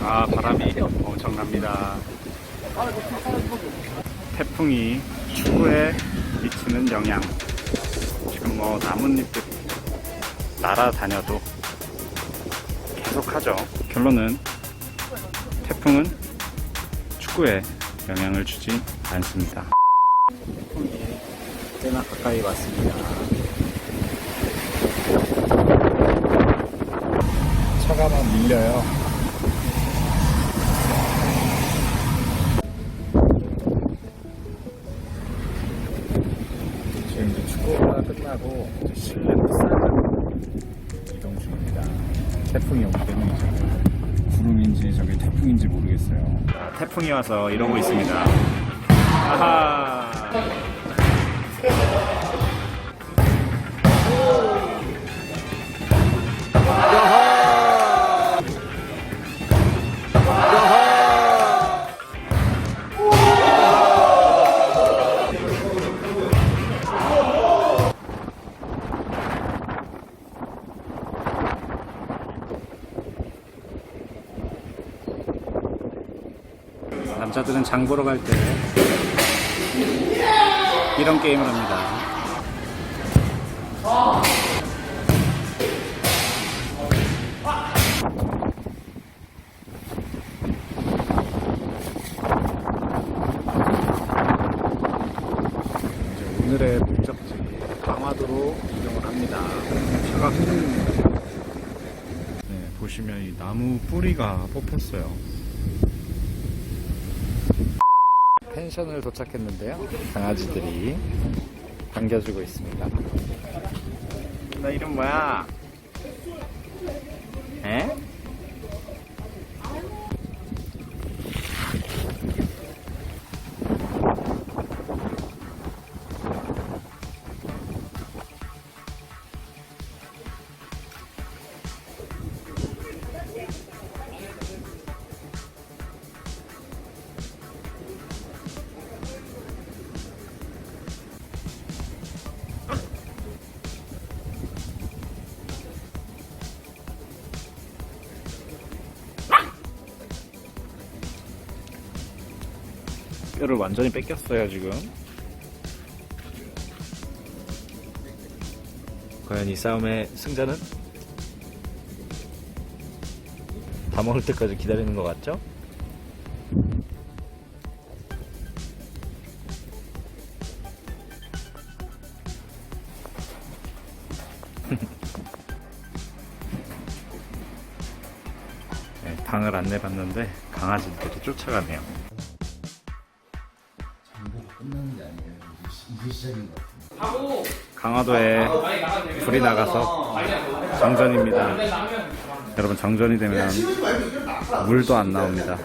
아 바람이 엄청납니다. 태풍이 축구에 미치는 영향. 지금 뭐 나뭇잎들 날아다녀도 계속하죠. 결론은 태풍은 축구에 영향을 주지 않습니다. 태풍이 꽤나 가까이 왔습니다. 차가 막 밀려요. 지금 이제 축구가 끝나고 이제 실내 풋살장 이동 중입니다. 태풍이 오기 때문이죠. 구름인지 저게 태풍인지 모르겠어요. 태풍이 와서 이러고 있습니다. 아하. 남자들은 장 보러 갈 때 이런 게임을 합니다. 오늘의 목적지 강화도로 이동을 합니다. 차가 흔들립니다. 네, 보시면 이 나무 뿌리가 뽑혔어요. 펜션을 도착했는데요. 강아지들이 반겨주고 있습니다. 너 이름 뭐야? 에? 뼈를 완전히 뺏겼어요 지금. 과연 이 싸움의 승자는? 다 먹을 때까지 기다리는 것 같죠? 네, 방을 안내봤는데 강아지들이 쫓아가네요. 강화도에 불이 나가서 정전입니다. 여러분 정전이 되면 물도 안 나옵니다.